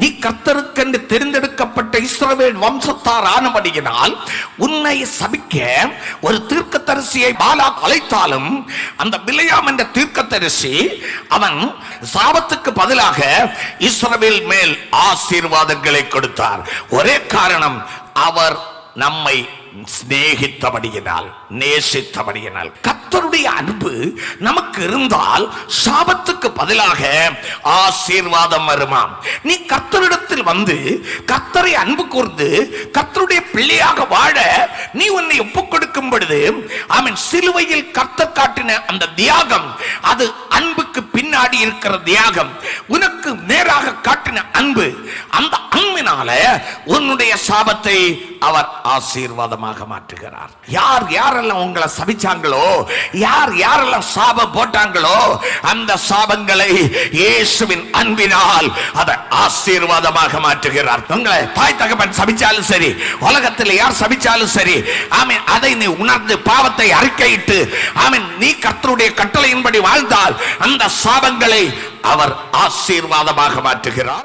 நீ கர்த்தருக்கென்று தெரிந்தெடுக்கப்பட்ட இஸ்ரவேல் வம்சத்தார் ஆனபடியினால் உன்னை சபிக்க ஒரு தீர்க்கதரிசியை பாலா அழைத்தாலும் அந்த பிலையாம் என்ற தீர்க்கதரிசி அவன் சாபத்துக்கு பதிலாக இஸ்ரவேல் மேல் ஆசீர்வாதங்களை கொடுத்தார். ஒரே காரணம் அவர் நம்மை சிநேகித்தபடியினால் நேசித்தபடியினால் கத்தருடைய அன்பு நமக்கு இருந்தால் சாபத்துக்கு பதிலாக ஆசீர்வாதம் வருமாம். நீ கத்தரிடத்தில் வந்து கத்தரை அன்பு கூர்ந்து கத்தருடைய பிள்ளையாக வாழ நீ உன்னை ஒப்புக் கொடுக்கும் பொழுது அவன் சிலுவையில் கத்தர் காட்டின அந்த தியாகம் அது அன்புக்கு பின்னாடி இருக்கிற தியாகம் உனக்கு நேராக காட்டின அன்பு அந்த அன்பினால உன்னுடைய சாபத்தை அவர் ஆசீர்வாதமாக மாற்றுகிறார். யார் யாரெல்லாம் உங்களை சபிச்சாங்களோ யார் யாரெல்லாம் சாபம் போட்டாங்களோ அந்த சாபங்களை இயேசுவின் அன்பினால் அதை ஆசீர்வாதமாக மாற்றுகிறார். உங்களை தாய் தகப்பன் சபிச்சாலும் சரி உலகத்தில் யார் சபிச்சாலும் சரி ஆமீன் அதை நீ உணர்ந்து பாவத்தை அறிக்கையிட்டு ஆமீன் நீ கர்த்தருடைய கட்டளையின்படி வாழ்ந்தால் அந்த சாபங்களை அவர் ஆசீர்வாதமாக மாற்றுகிறார்.